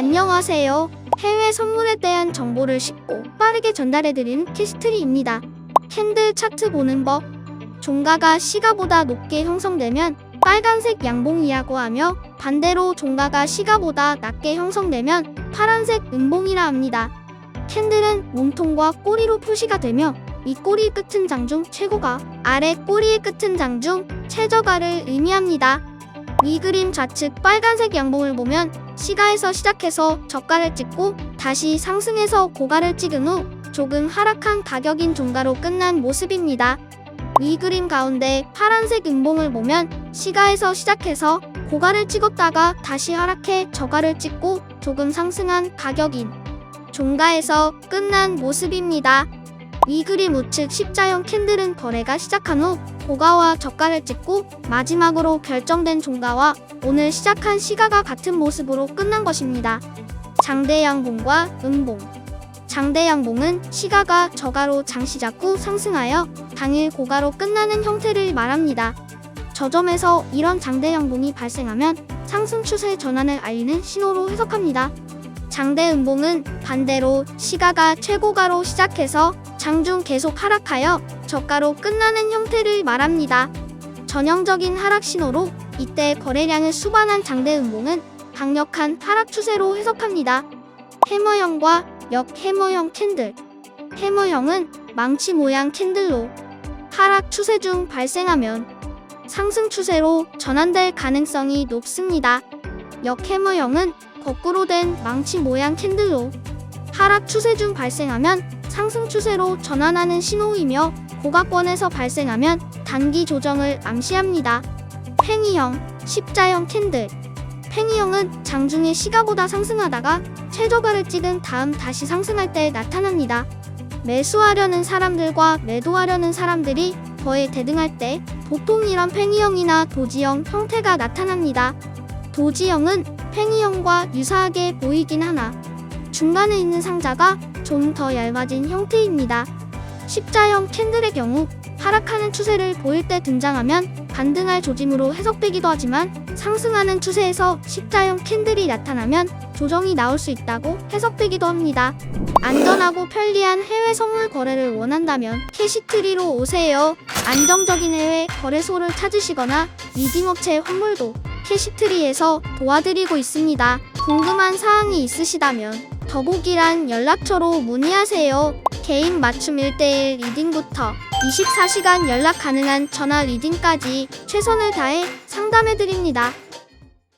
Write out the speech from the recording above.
안녕하세요. 해외 선물에 대한 정보를 쉽고 빠르게 전달해드리는 캐시트리입니다. 캔들 차트 보는 법. 종가가 시가보다 높게 형성되면 빨간색 양봉이라고 하며 반대로 종가가 시가보다 낮게 형성되면 파란색 음봉이라 합니다. 캔들은 몸통과 꼬리로 표시가 되며 이 꼬리 끝은 장중 최고가, 아래 꼬리의 끝은 장중 최저가를 의미합니다. 위 그림 좌측 빨간색 양봉을 보면 시가에서 시작해서 저가를 찍고 다시 상승해서 고가를 찍은 후 조금 하락한 가격인 종가로 끝난 모습입니다. 위 그림 가운데 파란색 음봉을 보면 시가에서 시작해서 고가를 찍었다가 다시 하락해 저가를 찍고 조금 상승한 가격인 종가에서 끝난 모습입니다. 위 그림 우측 십자형 캔들은 거래가 시작한 후 고가와 저가를 찍고 마지막으로 결정된 종가와 오늘 시작한 시가가 같은 모습으로 끝난 것입니다. 장대양봉과 음봉 장대양봉은 시가가 저가로 장시작 후 상승하여 당일 고가로 끝나는 형태를 말합니다. 저점에서 이런 장대양봉이 발생하면 상승 추세 전환을 알리는 신호로 해석합니다. 장대음봉은 반대로 시가가 최고가로 시작해서 장중 계속 하락하여 저가로 끝나는 형태를 말합니다. 전형적인 하락 신호로 이때 거래량을 수반한 장대음봉은 강력한 하락 추세로 해석합니다. 해머형과 역해머형 캔들 해머형은 망치 모양 캔들로 하락 추세 중 발생하면 상승 추세로 전환될 가능성이 높습니다. 역해머형은 거꾸로 된 망치 모양 캔들로 하락 추세 중 발생하면 상승 추세로 전환하는 신호이며 고가권에서 발생하면 단기 조정을 암시합니다. 팽이형, 십자형 캔들 팽이형은 장중에 시가보다 상승하다가 최저가를 찍은 다음 다시 상승할 때 나타납니다. 매수하려는 사람들과 매도하려는 사람들이 거에 대등할 때 보통 이런 팽이형이나 도지형 형태가 나타납니다. 도지형은 팽이형과 유사하게 보이긴 하나 중간에 있는 상자가 좀 더 얇아진 형태입니다. 십자형 캔들의 경우 하락하는 추세를 보일 때 등장하면 반등할 조짐으로 해석되기도 하지만 상승하는 추세에서 십자형 캔들이 나타나면 조정이 나올 수 있다고 해석되기도 합니다. 안전하고 편리한 해외 선물 거래를 원한다면 캐시트리로 오세요. 안정적인 해외 거래소를 찾으시거나 리딩업체 환물도 캐시트리에서 도와드리고 있습니다. 궁금한 사항이 있으시다면 더보기란 연락처로 문의하세요. 개인 맞춤 1대1 리딩부터 24시간 연락 가능한 전화 리딩까지 최선을 다해 상담해드립니다.